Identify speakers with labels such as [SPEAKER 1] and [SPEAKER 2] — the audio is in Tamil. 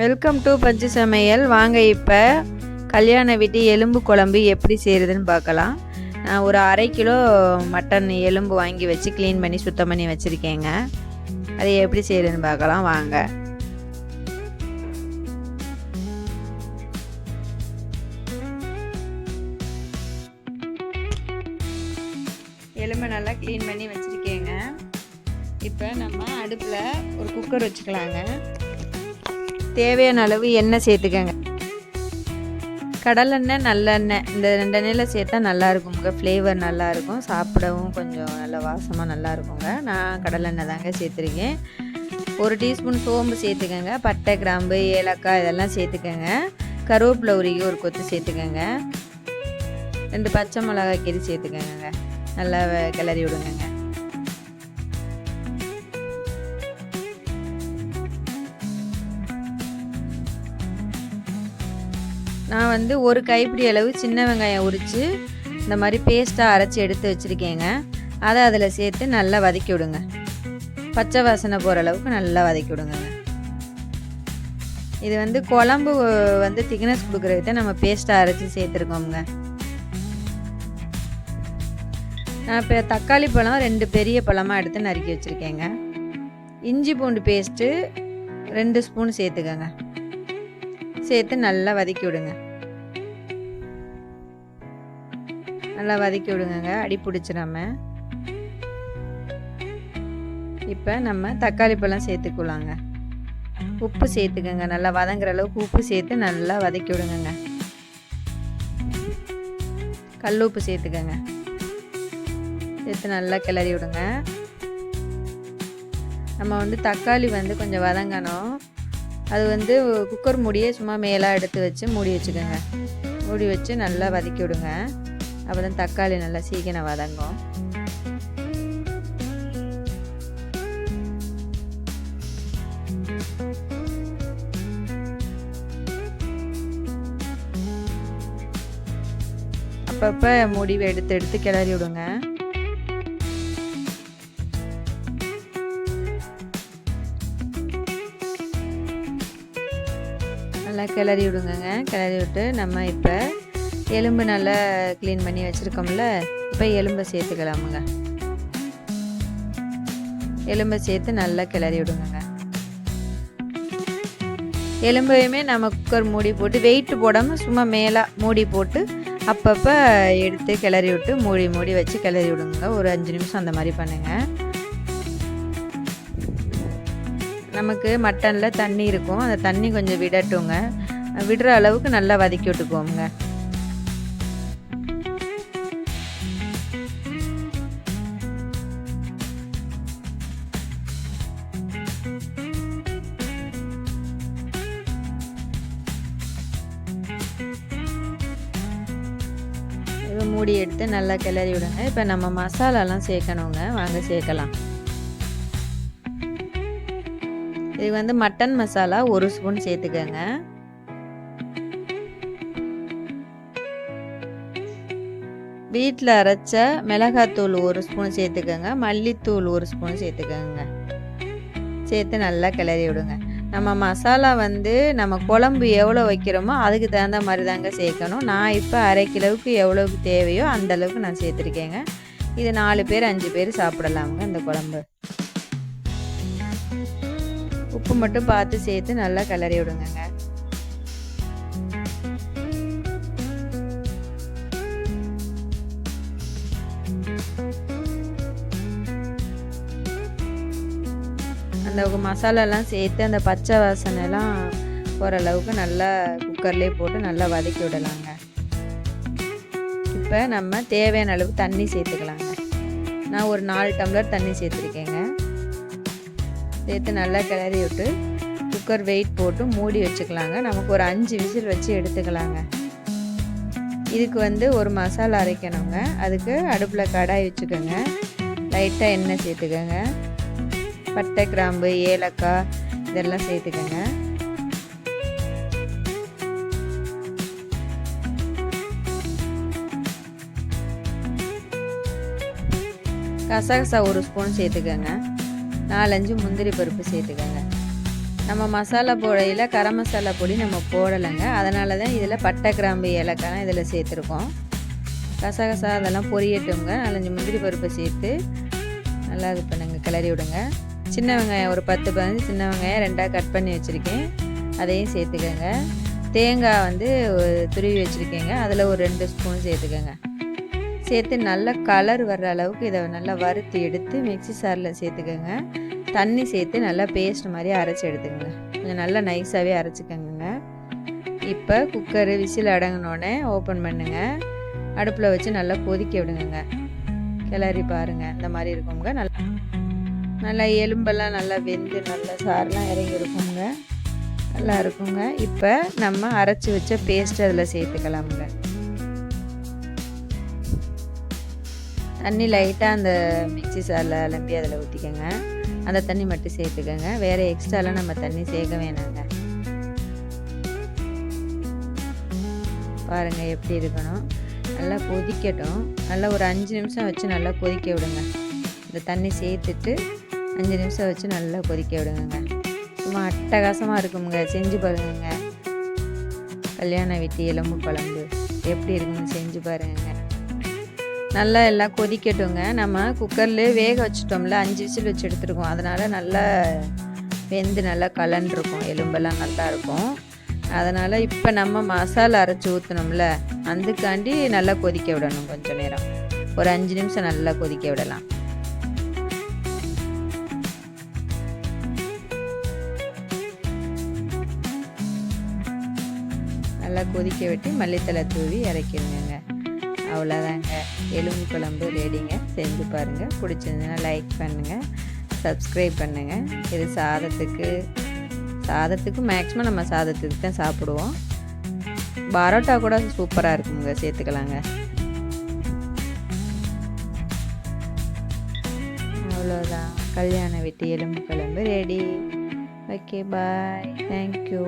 [SPEAKER 1] வெல்கம் டு பஞ்சு சமையல். வாங்க இப்போ கல்யாண வீட்டு எலும்பு குழம்பு எப்படி செய்கிறதுன்னு பார்க்கலாம். நான் ஒரு அரை கிலோ மட்டன் எலும்பு வாங்கி வச்சு க்ளீன் பண்ணி சுத்தம் பண்ணி வச்சுருக்கேங்க. அதை எப்படி செய்கிறதுன்னு பார்க்கலாம். வாங்க. எலும்பை நல்லா க்ளீன் பண்ணி வச்சுருக்கேங்க. இப்போ நம்ம அடுப்பில் ஒரு குக்கர் வச்சுக்கலாங்க. தேவையான அளவு எண்ணெய் சேர்த்துக்கங்க. கடலெண்ணெய் நல்லெண்ணெய் இந்த ரெண்டு எண்ணெயில் சேர்த்தா நல்லா இருக்குங்க ஃப்ளேவர் நல்லாயிருக்கும். சாப்பிடவும் கொஞ்சம் நல்ல வாசமாக நல்லா இருக்குங்க நான் கடலெண்ணெய் தாங்க சேர்த்துருக்கேன். ஒரு டீஸ்பூன் சோம்பு சேர்த்துக்கங்க. பட்டை கிராம்பு ஏலக்காய் இதெல்லாம் சேர்த்துக்கங்க. கருவேப்பிலை உருகி ஒரு கொத்து சேர்த்துக்கங்க. ரெண்டு பச்சை மிளகாய் கீரி சேர்த்துக்கங்க. நல்லா கிளறி விடுங்கங்க. நான் வந்து ஒரு கைப்பிடி அளவு சின்ன வெங்காயம் உரித்து இந்த மாதிரி பேஸ்ட்டாக அரைச்சி எடுத்து வச்சுருக்கேங்க. அதை அதில் சேர்த்து நல்லா வதக்கி விடுங்க. பச்சை வாசனை போகிற அளவுக்கு நல்லா வதக்கி விடுங்க. இது வந்து குழம்பு வந்து திக்னஸ் கொடுக்குறதுக்கு நம்ம பேஸ்ட்டாக அரைச்சி சேர்த்துருக்கோங்க நான் இப்போ தக்காளி பழம் ரெண்டு பெரிய பழமாக எடுத்து நறுக்கி வச்சுருக்கேங்க. இஞ்சி பூண்டு பேஸ்ட்டு ரெண்டு ஸ்பூன் சேர்த்துக்கோங்க. சேர்த்து நல்லா வதக்கி விடுங்க. நல்லா வதக்கி விடுங்க அடி பிடிச்சிடாம இப்போ நம்ம தக்காளி பழம் சேர்த்துக்கலாங்க. உப்பு சேர்த்துக்கோங்க. நல்லா வதங்குற அளவுக்கு உப்பு சேர்த்து நல்லா வதக்கி விடுங்க கல் உப்பு சேர்த்துக்கோங்க. சேர்த்து நல்லா கிளறி விடுங்க. நம்ம வந்து தக்காளி வந்து கொஞ்சம் வதங்கணும். அது வந்து குக்கர் மூடியே சும்மா மேலாக எடுத்து வச்சு மூடி வச்சுக்கோங்க. மூடி வச்சு நல்லா வதக்கி விடுங்க. அப்போ தான் தக்காளி நல்லா சீக்கிரம் வதங்கும். அப்பப்போ முடிவை எடுத்து எடுத்து கிளறி விடுங்க. நல்லா கிளறி விடுங்கங்க. கிளறி விட்டு நம்ம இப்போ எலும்பு நல்லா க்ளீன் பண்ணி வச்சுருக்கோம்ல இப்போ எலும்பை சேர்த்துக்கலாமுங்க எலும்பை சேர்த்து நல்லா கிளறி விடுங்க எலும்பையுமே நம்ம குக்கர் மூடி போட்டு வெயிட் போடாமல் சும்மா மேலே மூடி போட்டு அப்பப்போ எடுத்து கிளறி விட்டு மூடி மூடி வச்சு கிளறி விடுங்க. ஒரு அஞ்சு நிமிஷம் அந்த மாதிரி பண்ணுங்கள் நமக்கு மட்டனில் தண்ணி இருக்கும். அந்த தண்ணி கொஞ்சம் விடட்டுங்க. விடுற அளவுக்கு நல்லா வதக்கி விட்டுக்கோங்க விட்டுக்குவோங்க மூடி எடுத்து நல்லா கிளறி விடுங்க. இப்போ நம்ம மசாலாலாம் சேர்க்கணுங்க. வாங்க சேர்க்கலாம். இது வந்து மட்டன் மசாலா ஒரு ஸ்பூன் சேர்த்துக்கோங்க. வீட்டில் அரைச்ச மிளகாத்தூள் ஒரு ஸ்பூன் சேர்த்துக்கோங்க. மல்லித்தூள் ஒரு ஸ்பூன் சேர்த்துக்கோங்க. சேர்த்து நல்லா கிளறி விடுங்க. நம்ம மசாலா வந்து நம்ம குழம்பு எவ்வளோ வைக்கிறோமோ அதுக்கு தகுந்த மாதிரி தாங்க சேர்க்கணும். நான் இப்போ அரை கிலோவுக்கு எவ்வளோக்கு தேவையோ அந்தளவுக்கு நான் சேர்த்துருக்கேங்க. இது நாலு பேர் அஞ்சு பேர் சாப்பிடலாமுங்க இந்த குழம்பு. உப்பு மட்டும் பார்த்து சேர்த்து நல்லா கிளறி விடுங்கங்க. அந்த மசாலாலாம் சேர்த்து அந்த பச்சை வாசனைலாம் போகிற அளவுக்கு நல்லா குக்கர்லேயே போட்டு நல்லா வதக்கி விடலாங்க. இப்போ நம்ம தேவையான அளவு தண்ணி சேர்த்துக்கலாங்க. நான் ஒரு நாலு டம்ளர் தண்ணி சேர்த்துருக்கேங்க. சேர்த்து நல்லா கிளறி விட்டு குக்கர் வெயிட் போட்டு மூடி வச்சுக்கலாங்க. நமக்கு ஒரு அஞ்சு விசில் வச்சு எடுத்துக்கலாங்க. இதுக்கு வந்து ஒரு மசாலா அரைக்கணுங்க. அதுக்கு அடுப்பில் கடாய் வச்சுக்கோங்க. லைட்டாக எண்ணெய் சேர்த்துக்கோங்க. பட்டை கிராம்பு ஏலக்காய் இதெல்லாம் சேர்த்துக்கோங்க. கசகசா ஒரு ஸ்பூன் சேர்த்துக்கோங்க. நாலஞ்சு முந்திரி பருப்பு சேர்த்துக்கோங்க. நம்ம மசாலா போடையில் கரம் மசாலா பொடி நம்ம போடலைங்க. அதனால தான் இதில் பட்டை கிராம்பு ஏலக்காய்லாம் இதில் சேர்த்துருக்கோம். கசகசா அதெல்லாம் பொரியட்டுங்க. நாலஞ்சு முந்திரி பருப்பை சேர்த்து நல்லா இது பண்ணுங்க. கிளறி விடுங்க. சின்ன வெங்காயம் ஒரு பத்து பதினஞ்சு சின்ன வெங்காயம் ரெண்டாக கட் பண்ணி வச்சுருக்கேன். அதையும் சேர்த்துக்கோங்க. தேங்காய் வந்து ஒரு துருவி வச்சுருக்கேங்க. அதில் ஒரு ரெண்டு ஸ்பூன் சேர்த்துக்கோங்க. சேர்த்து நல்லா கலர் வர்ற அளவுக்கு இதை நல்லா வறுத்து எடுத்து மிக்ஸி சாரில் சேர்த்துக்கோங்க. தண்ணி சேர்த்து நல்லா பேஸ்ட் மாதிரி அரைச்சி எடுத்துக்கோங்க. கொஞ்சம் நல்லா நைஸாகவே அரைச்சிக்கோங்க இப்போ குக்கரு விசில் அடங்கினோடனே ஓப்பன் பண்ணுங்க. அடுப்பில் வச்சு நல்லா கொதிக்க விடுங்க கிளறி பாருங்கள் இந்த மாதிரி இருக்குங்க. நல்லா நல்லா எலும்பெல்லாம் நல்லா வெந்து நல்லா சாரெலாம் இறங்கி இருக்குங்க நல்லா இருக்குங்க. இப்போ நம்ம அரைச்சி வச்ச பேஸ்ட் அதில் சேர்த்துக்கலாமுங்க. தண்ணி லைட்டாக அந்த மிக்சி சாரில் அலம்பி அதில் ஊற்றிக்கோங்க அந்த தண்ணி மட்டும் சேர்த்துக்கோங்க. வேறு எக்ஸ்ட்ராலாம் நம்ம தண்ணி சேர்க்க வேணாங்க. பாருங்கள் எப்படி இருக்கணும். நல்லா கொதிக்கட்டும். நல்லா ஒரு அஞ்சு நிமிஷம் வச்சு நல்லா கொதிக்க விடுங்க. இந்த தண்ணி சேர்த்துட்டு அஞ்சு நிமிஷம் வச்சு நல்லா கொதிக்க விடுங்க சும்மா அட்டகாசமாக இருக்குங்க செஞ்சு பாருங்க கல்யாண வீட்டு எலும்பு குழம்பு எப்படி இருக்குன்னு செஞ்சு பாருங்க நல்லா எல்லாம் கொதிக்கட்டுங்க. நம்ம குக்கர்லேயே வேக வச்சுட்டோம்ல. அஞ்சு விசில் வச்சு எடுத்துருக்கோம். அதனால் நல்லா வெந்து நல்லா கலண்டிருக்கும் எலும்பெல்லாம் நல்லா இருக்கும். அதனால் இப்போ நம்ம மசாலா அரைச்சி ஊற்றணும்ல அதுக்காண்டி நல்லா கொதிக்க விடணும் கொஞ்சம் நேரம். ஒரு அஞ்சு நிமிஷம் நல்லா கொதிக்க விடலாம். நல்லா கொதிக்க விட்டு மல்லித்தலை தூவி இறக்கிடுங்க. அவ்வளோதாங்க. எலும்பு குழம்பு ரெடிங்க செஞ்சு பாருங்கள் பிடிச்சிருந்துன்னா லைக் பண்ணுங்கள் சப்ஸ்கிரைப் பண்ணுங்கள் இது சாதத்துக்கு சாதத்துக்கு மேக்ஸிமம் நம்ம சாதத்துக்கு தான் சாப்பிடுவோம். பரோட்டா கூட சூப்பராக இருக்குங்க. சேர்த்துக்கலாங்க. அவ்வளோதான். கல்யாண வீட்டு எலும்பு குழம்பு ரெடி ஓகே பாய் தேங்க்யூ